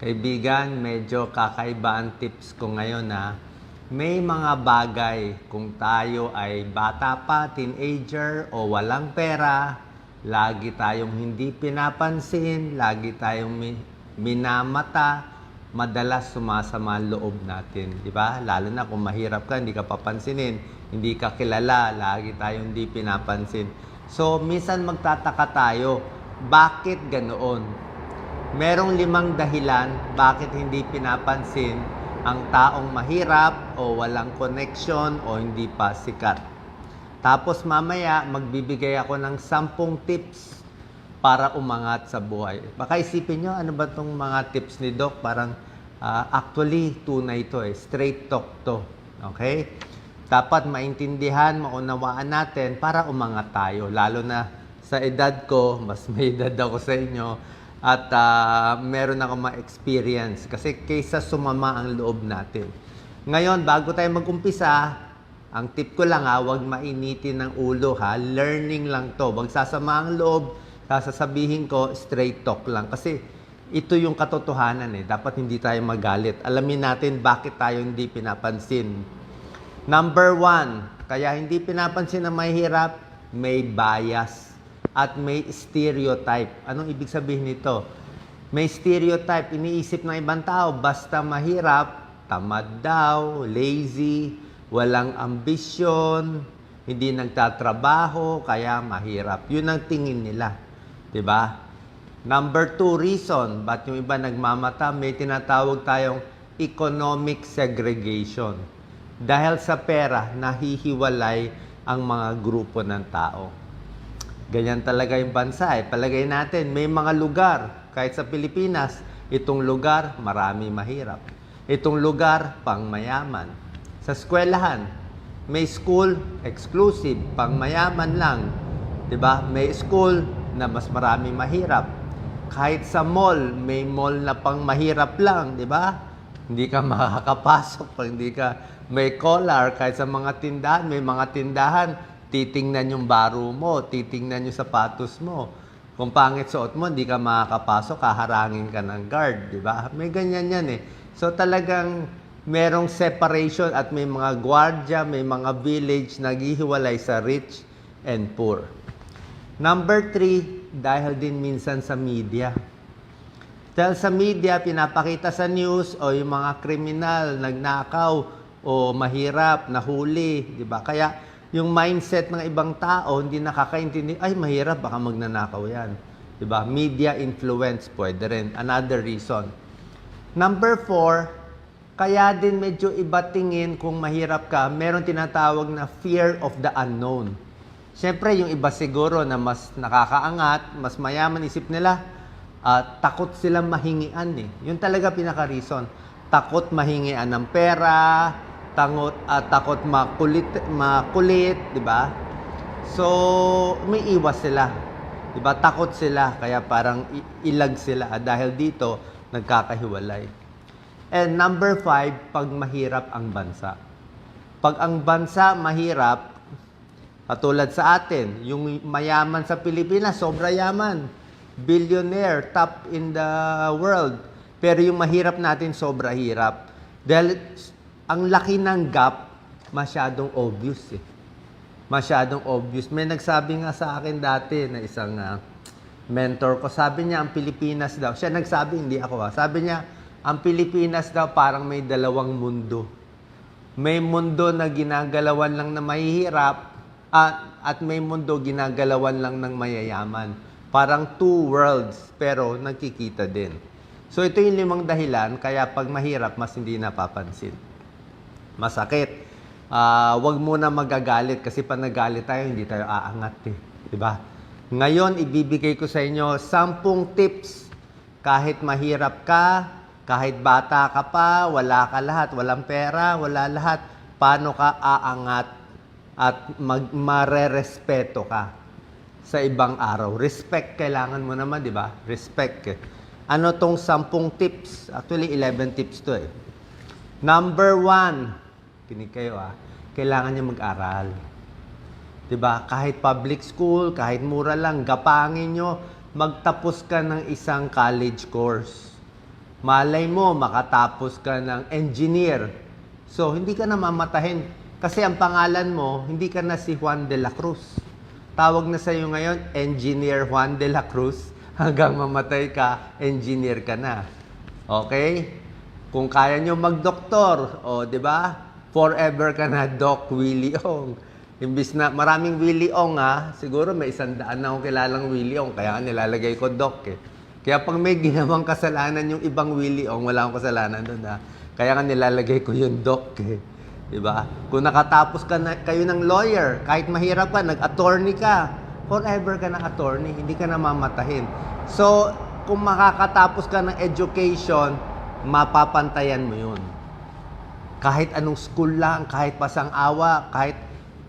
Kaibigan, medyo kakaiba ang tips ko ngayon na may mga bagay kung tayo ay bata pa, teenager o walang pera, lagi tayong hindi pinapansin, lagi tayong mi- minamata, madalas sumasama ang loob natin, di ba? Lalo na kung mahirap ka, hindi ka papansinin, hindi ka kilala, lagi tayong hindi pinapansin. So, minsan magtataka tayo, bakit ganoon? Merong limang dahilan bakit hindi pinapansin ang taong mahirap o walang connection o hindi pa sikat. Tapos mamaya magbibigay ako ng sampung tips para umangat sa buhay. Baka isipin nyo, ano ba itong mga tips ni Doc? Parang ah, actually tunay to eh. Straight talk to. Okay? Dapat maintindihan, maunawaan natin para umangat tayo. Lalo na sa edad ko, mas may edad ako sa inyo, at ah, meron ako ma-experience. Kasi kaysa sumama ang loob natin. Ngayon, bago tayo mag-umpisa, ang tip ko lang ha, huwag mainitin ng ulo ha. Learning lang to. Huwag sasama ang loob, sasabihin ko, straight talk lang. Kasi ito yung katotohanan eh. Dapat hindi tayo magalit. Alamin natin bakit tayo hindi pinapansin. Number one, kaya hindi pinapansin na mahirap, may bias at may stereotype. Anong ibig sabihin nito? May stereotype, iniisip ng ibang tao, basta mahirap, tamad daw, lazy, walang ambisyon, hindi nagtatrabaho, kaya mahirap. Yun ang tingin nila. ba? Number two reason, ba't yung iba nagmamata, may tinatawag tayong economic segregation. Dahil sa pera, nahihiwalay ang mga grupo ng tao. Ganyan talaga yung bansa eh. Palagay natin, may mga lugar, kahit sa Pilipinas, itong lugar, marami mahirap. Itong lugar, pang mayaman. Sa eskwelahan, may school, exclusive, pang mayaman lang. 'Di ba? May school na mas marami mahirap. Kahit sa mall, may mall na pang mahirap lang, 'di ba? Hindi ka makakapasok pag hindi ka may collar. Kahit sa mga tindahan, may mga tindahan, titingnan yung baro mo, titingnan yung sapatos mo. Kung pangit suot mo, hindi ka makakapasok, kaharangin ka ng guard, di ba? May ganyan yan eh. So talagang merong separation at may mga gwardiya, may mga village naghihiwalay sa rich and poor. Number three, dahil din minsan sa media. Dahil sa media, pinapakita sa news o yung mga kriminal, nagnakaw o mahirap, nahuli, di ba? Kaya yung mindset ng ibang tao, hindi nakakaintindi, ay mahirap, baka magnanakaw yan. Di ba? Media influence pwede rin. Another reason. Number four, kaya din medyo iba tingin kung mahirap ka, meron tinatawag na fear of the unknown. Siyempre, yung iba siguro na mas nakakaangat, mas mayaman isip nila, ah, takot silang mahingian eh. Yun talaga pinaka-reason. Takot mahingian ng pera, tangot, ah, takot makulit, makulit, di ba? So, may iwas sila. Di ba? Takot sila, kaya parang ilag sila ah, dahil dito nagkakahiwalay. And number five, pag mahirap ang bansa. Pag ang bansa mahirap, katulad sa atin, yung mayaman sa Pilipinas, sobra yaman. Billionaire, top in the world. Pero yung mahirap natin, sobra hirap. Dahil ang laki ng gap, masyadong obvious eh. Masyadong obvious. May nagsabi nga sa akin dati na isang ah, mentor ko, sabi niya ang Pilipinas daw, siya nagsabi, hindi ako ha, sabi niya, ang Pilipinas daw parang may dalawang mundo. May mundo na ginagalawan lang na mahihirap at, at may mundo ginagalawan lang ng mayayaman. Parang two worlds, pero nagkikita din. So ito yung limang dahilan, kaya pag mahirap, mas hindi napapansin. Masakit. Ah, wag muna magagalit kasi pag nagalit tayo, hindi tayo aangat eh. 'Di ba? Ngayon, ibibigay ko sa inyo 10 tips kahit mahirap ka, kahit bata ka pa, wala ka lahat, walang pera, wala lahat, paano ka aangat at mag marerespeto ka sa ibang araw. Respect kailangan mo naman, 'di ba? Respect. Ano tong 10 tips? Actually, 11 tips to eh. Number one, kinig kayo ah, kailangan niya mag-aral. 'Di ba? Kahit public school, kahit mura lang, gapangin nyo, magtapos ka ng isang college course. Malay mo, makatapos ka ng engineer. So, hindi ka na mamatahin. Kasi ang pangalan mo, hindi ka na si Juan de la Cruz. Tawag na sa'yo ngayon, Engineer Juan de la Cruz. Hanggang mamatay ka, engineer ka na. Okay? Kung kaya nyo magdoktor, o, di ba? Forever ka na, Doc Willie Ong. Imbis na maraming Willie Ong ha, siguro may isang daan na akong kilalang Willie Ong, kaya nilalagay ko Doc eh. Kaya pag may ginawang kasalanan yung ibang Willie Ong, wala akong kasalanan doon ha. Kaya nga nilalagay ko yung Doc eh. Di ba? Kung nakatapos ka na, kayo ng lawyer, kahit mahirap ka, nag-attorney ka, forever ka na attorney, hindi ka na mamatahin. So, kung makakatapos ka ng education, mapapantayan mo yun. Kahit anong school lang, kahit pasang awa, kahit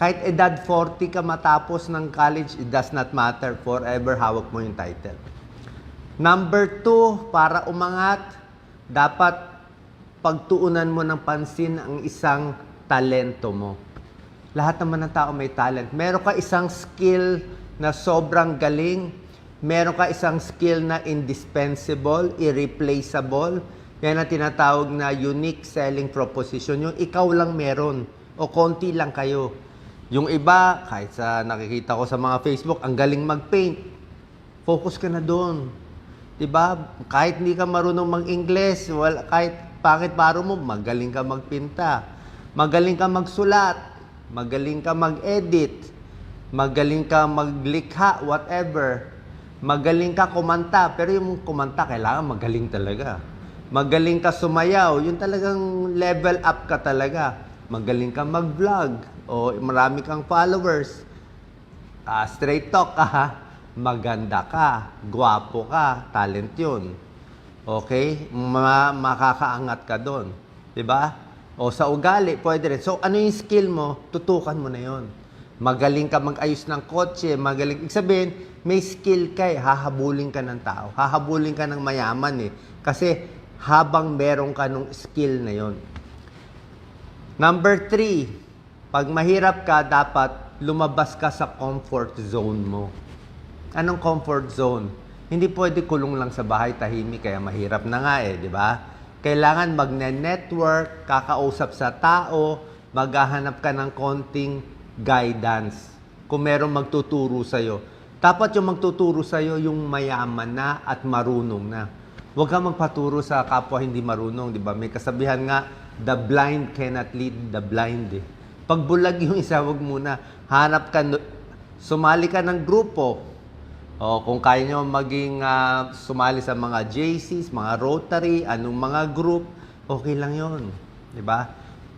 kahit edad 40 ka matapos ng college, it does not matter. Forever hawak mo yung title. Number two, para umangat, dapat pagtuunan mo ng pansin ang isang talento mo. Lahat naman ng tao may talent. Meron ka isang skill na sobrang galing. Meron ka isang skill na indispensable, irreplaceable. Yan ang tinatawag na unique selling proposition. Yung ikaw lang meron o konti lang kayo. Yung iba, kahit sa nakikita ko sa mga Facebook, ang galing mag-paint. Focus ka na doon. 'Di ba? Kahit hindi ka marunong mag-Ingles, wala kahit bakit paro mo, magaling ka magpinta. Magaling ka magsulat, magaling ka mag-edit, magaling ka maglikha, whatever. Magaling ka kumanta, pero yung kumanta kailangan magaling talaga. Magaling ka sumayaw, yun talagang level up ka talaga. Magaling ka mag-vlog, o marami kang followers. Ah, straight talk ka ha. Maganda ka, gwapo ka, talent yun. Okay? Ma makakaangat ka doon. 'Di ba? O sa ugali, pwede rin. So, ano yung skill mo? Tutukan mo na yon. Magaling ka mag-ayos ng kotse, magaling. Ibig sabihin, may skill ka eh. Hahabulin ka ng tao. Hahabulin ka ng mayaman eh. Kasi habang meron ka nung skill na yon. Number three, pag mahirap ka, dapat lumabas ka sa comfort zone mo. Anong comfort zone? Hindi pwede kulong lang sa bahay, tahimik, kaya mahirap na nga eh, di ba? Kailangan magne-network, kakausap sa tao, maghahanap ka ng konting guidance. Kung merong magtuturo sa'yo. Dapat yung magtuturo sa'yo yung mayaman na at marunong na. Huwag kang magpaturo sa kapwa hindi marunong, di ba? May kasabihan nga, the blind cannot lead the blind eh. Pag bulag yung isa, wag muna. Hanap ka, sumali ka ng grupo. O kung kaya nyo maging ah, sumali sa mga JCs, mga Rotary, anong mga group, okay lang yon, Di ba?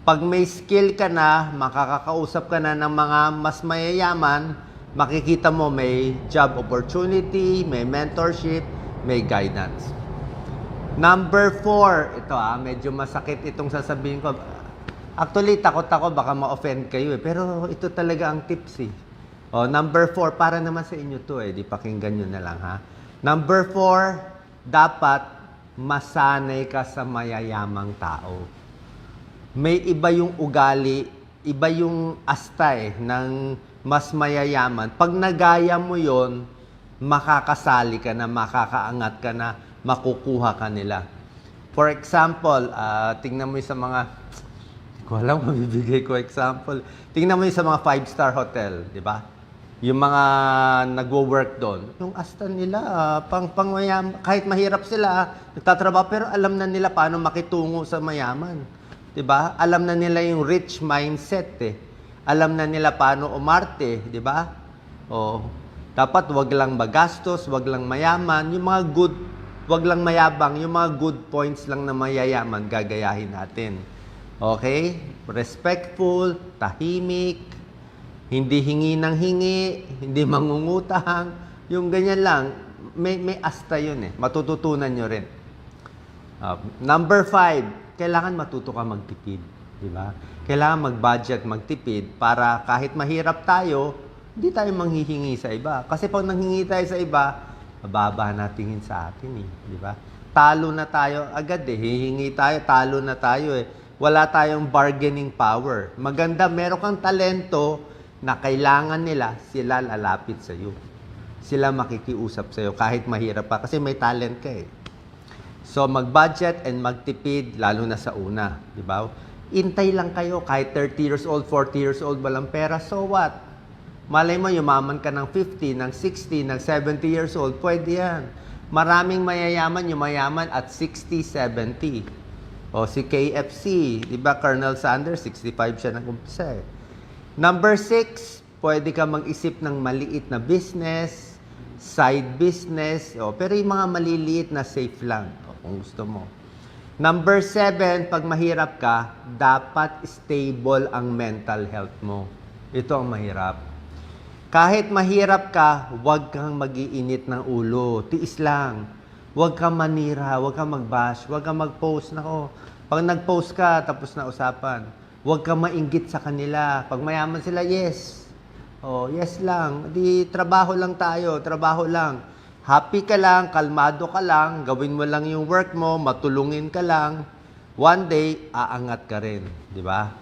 Pag may skill ka na, makakakausap ka na ng mga mas mayayaman, makikita mo may job opportunity, may mentorship, may guidance. Number four, ito ah, medyo masakit itong sasabihin ko. Actually, takot ako baka ma-offend kayo eh. Pero ito talaga ang tips eh. Oh, number four, para naman sa inyo to eh. Di pakinggan nyo na lang ha. Number four, dapat masanay ka sa mayayamang tao. May iba yung ugali, iba yung asta eh, ng mas mayayaman. Pag nagaya mo yon makakasali ka na, makakaangat ka na, makukuha ka nila. For example, ah, tingnan mo yung sa mga, hindi ko alam, mabibigay ko example. Tingnan mo yung sa mga five-star hotel, di ba? Yung mga nagwo-work doon, yung asta nila, ah, pang, pang mayam, kahit mahirap sila, nagtatrabaho, pero alam na nila paano makitungo sa mayaman. Di ba? Alam na nila yung rich mindset eh. Alam na nila paano umarte, di ba? O, dapat wag lang magastos, wag lang mayaman, yung mga good, wag lang mayabang, yung mga good points lang na mayayaman, gagayahin natin. Okay? Respectful, tahimik, hindi hingi ng hingi, hindi mangungutang, yung ganyan lang, may, may asta yun eh. Matututunan nyo rin. Uh, number five, kailangan matuto ka magtipid. Di ba? Kailangan mag-budget, magtipid para kahit mahirap tayo, hindi tayo manghihingi sa iba. Kasi pag nanghingi tayo sa iba, mababa na tingin sa atin eh. Di ba? Talo na tayo agad eh. Hihingi tayo, talo na tayo eh. Wala tayong bargaining power. Maganda, meron kang talento na kailangan nila, sila lalapit sa iyo. Sila makikiusap sa iyo kahit mahirap pa kasi may talent ka eh. So mag-budget and magtipid lalo na sa una, di ba? Intay lang kayo kahit 30 years old, 40 years old walang pera, so what? Malay mo yumaman ka ng 50, ng 60, ng 70 years old, pwede yan. Maraming mayayaman yumayaman at 60, 70. O si KFC, di ba Colonel Sanders, 65 siya nang umpisa eh. Number 6, pwede ka mag-isip ng maliit na business, side business, o, pero yung mga maliliit na safe lang, o, kung gusto mo. Number 7, pag mahirap ka, dapat stable ang mental health mo. Ito ang mahirap. Kahit mahirap ka, huwag kang magiinit ng ulo. Tiis lang. Huwag kang manira, huwag kang mag-bash, huwag kang mag-post. Nako, pag nag-post ka, tapos na usapan. Huwag kang mainggit sa kanila. Pag mayaman sila, yes. Oh, yes lang. Di trabaho lang tayo, trabaho lang. Happy ka lang, kalmado ka lang, gawin mo lang yung work mo, matulungin ka lang. One day, aangat ka rin, di ba?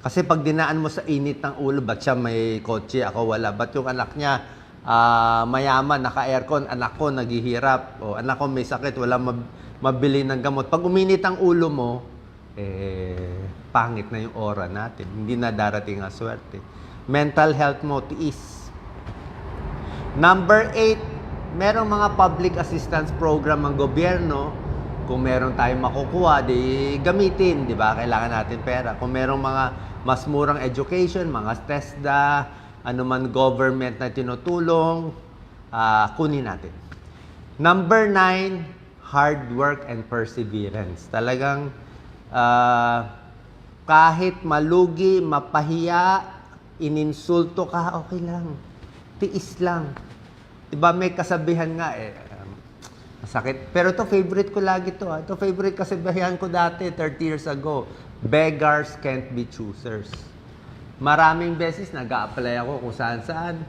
Kasi pag dinaan mo sa init ng ulo, ba't siya may kotse, ako wala? Ba't yung anak niya ah, mayaman, naka-aircon, anak ko naghihirap, o anak ko may sakit, wala mab- mabili ng gamot. Pag uminit ang ulo mo, eh, pangit na yung aura natin. Hindi na darating ang swerte. Mental health mo, tiis. Number 8, merong mga public assistance program ng gobyerno. Kung meron tayong makukuha, di gamitin, di ba? Kailangan natin pera. Kung merong mga mas murang education, mga TESDA, ano man government na tinutulong, ah, kunin natin. Number 9, hard work and perseverance. Talagang ah, kahit malugi, mapahiya, ininsulto ka, okay lang. Tiis lang. Diba may kasabihan nga eh, masakit. Pero to favorite ko lagi to. ah. Ito favorite kasabihan ko dati, 30 years ago. Beggars can't be choosers. Maraming beses nag apply ako kung saan saan.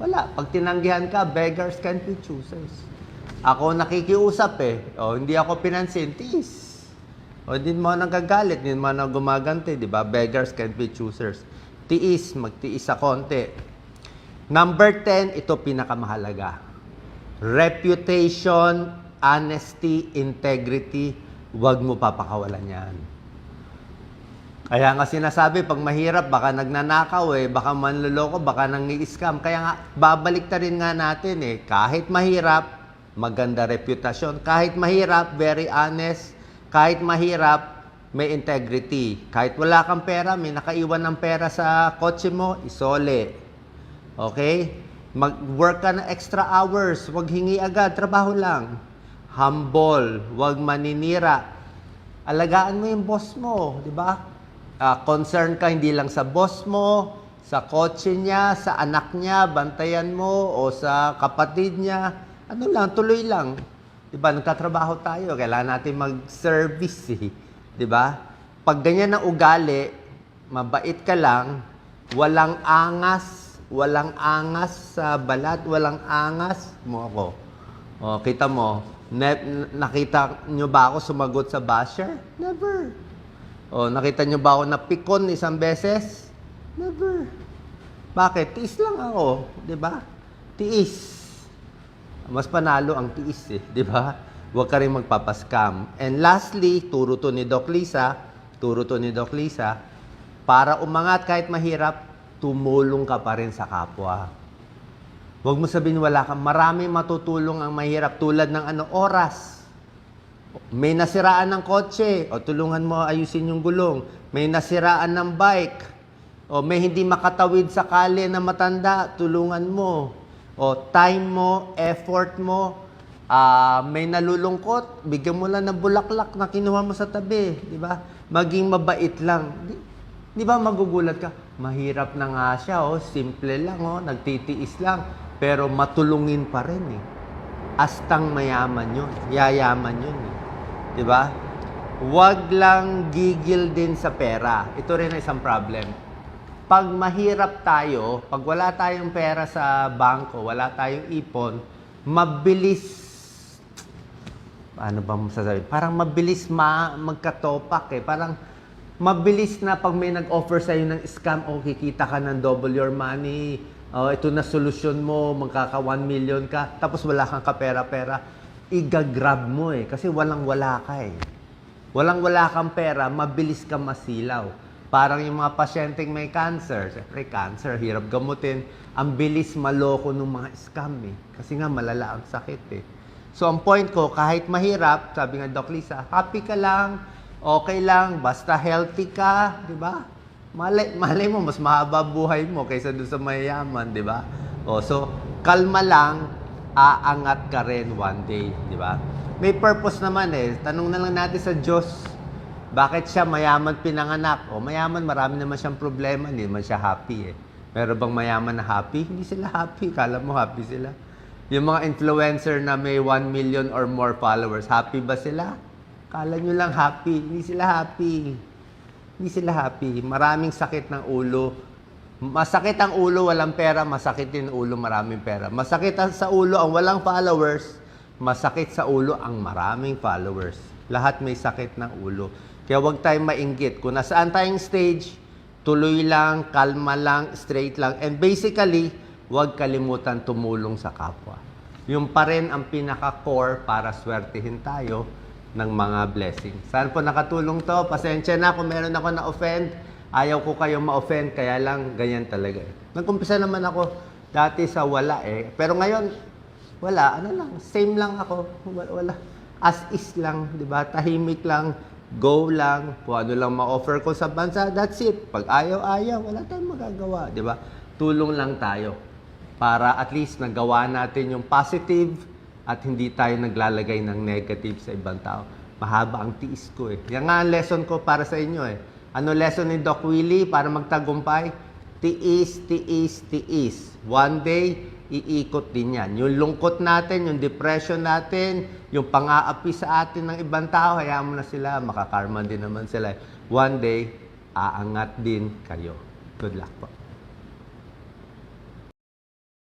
Wala. Pag tinanggihan ka, beggars can't be choosers. Ako nakikiusap eh. O, hindi ako pinansin. Tiis. O, hindi mo nagagalit. Hindi mo na gumaganti. Di ba? Beggars can't be choosers. Tiis. Magtiis sa konti. Number 10, ito pinakamahalaga. Reputation, honesty, integrity, huwag mo papakawalan yan. Kaya nga sinasabi, pag mahirap, baka nagnanakaw eh, baka manloloko, baka nangi-scam. Kaya nga, babalik ta rin nga natin eh. Kahit mahirap, maganda reputasyon. Kahit mahirap, very honest. Kahit mahirap, may integrity. Kahit wala kang pera, may nakaiwan ng pera sa kotse mo, isole. Okay? Mag-work ka ng extra hours. Huwag hingi agad. Trabaho lang. Humble. Huwag maninira. Alagaan mo yung boss mo. Di ba? Ah, concern ka hindi lang sa boss mo, sa kotse niya, sa anak niya, bantayan mo, o sa kapatid niya. Ano lang, tuloy lang. Di ba? Nagtatrabaho tayo. Kailangan natin mag-service eh. Di ba? Pag ganyan ang ugali, mabait ka lang, walang angas, walang angas sa balat, walang angas mo ako. O, kita mo, ne- nakita nyo ba ako sumagot sa basher? Never. O, nakita nyo ba ako napikon isang beses? Never. Bakit? Tiis lang ako, di ba? Tiis. Mas panalo ang tiis eh, di ba? Huwag ka rin magpapaskam. And lastly, turo to ni Doc Lisa, turo to ni Doc Lisa, para umangat kahit mahirap, tumulong ka pa rin sa kapwa. Huwag mo sabihin wala kang marami matutulong ang mahirap tulad ng ano oras. May nasiraan ng kotse, o tulungan mo ayusin yung gulong. May nasiraan ng bike, o may hindi makatawid sa kali na matanda, tulungan mo. O time mo, effort mo, ah, may nalulungkot, bigyan mo lang ng bulaklak na kinuha mo sa tabi, di ba? Maging mabait lang. Di, di ba magugulat ka? Mahirap na nga siya, oh, simple lang, oh, nagtitiis lang, pero matulungin pa rin eh. Astang mayaman yun, yayaman yun eh. Ba? Huwag lang gigil din sa pera. Ito rin ang isang problem. Pag mahirap tayo, pag wala tayong pera sa bangko, wala tayong ipon, mabilis ano ba masasabi? Parang mabilis ma magkatopak eh. Parang mabilis na pag may nag-offer sa ng scam, oh, kikita ka ng double your money. Oh, ito na solusyon mo, magkaka 1 million ka, tapos wala kang kapera-pera. igagrab mo eh. Kasi walang-wala ka eh. Walang-wala kang pera, mabilis ka masilaw. Parang yung mga pasyenteng may cancer. Siyempre, cancer, hirap gamutin. Ang bilis maloko ng mga scam eh. Kasi nga, malala ang sakit eh. So, ang point ko, kahit mahirap, sabi nga Doc Lisa, happy ka lang, okay lang, basta healthy ka, di ba? Malay, malay mo, mas mahaba buhay mo kaysa doon sa mayayaman, di ba? O, so, kalma lang, aangat ka rin one day, di ba? May purpose naman eh. Tanong na lang natin sa Diyos, bakit siya mayaman pinanganak? O mayaman, marami naman siyang problema, hindi naman siya happy eh. Meron bang mayaman na happy? Hindi sila happy. Kala mo happy sila. Yung mga influencer na may 1 million or more followers, happy ba sila? Kala nyo lang happy. Hindi sila happy. Hindi sila happy. Maraming sakit ng ulo. Masakit ang ulo, walang pera. Masakit din ulo, maraming pera. Masakit sa ulo ang walang followers. Masakit sa ulo ang maraming followers. Lahat may sakit ng ulo. Kaya huwag tayong mainggit. Kung nasaan tayong stage, tuloy lang, kalma lang, straight lang. And basically, huwag kalimutan tumulong sa kapwa. Yung pa rin ang pinaka-core para swertihin tayo ng mga blessings. Saan po nakatulong to? Pasensya na kung meron ako na-offend. Ayaw ko kayong ma-offend, kaya lang ganyan talaga. eh. Nagkumpisa naman ako dati sa wala eh. Pero ngayon, wala. Ano lang, same lang ako. Wala. wala. As is lang, di ba? Tahimik lang, go lang, kung ano lang ma-offer ko sa bansa, that's it. Pag ayaw-ayaw, wala tayong magagawa, di ba? Tulong lang tayo para at least nagawa natin yung positive at hindi tayo naglalagay ng negative sa ibang tao. Mahaba ang tiis ko eh. Yan nga ang lesson ko para sa inyo eh. Ano lesson ni Doc Willie para magtagumpay? Tiis, tiis, tiis. One day, iikot din yan. Yung lungkot natin, yung depression natin, yung pang-aapi sa atin ng ibang tao, hayaan mo na sila, makakarma din naman sila. One day, aangat din kayo. Good luck po.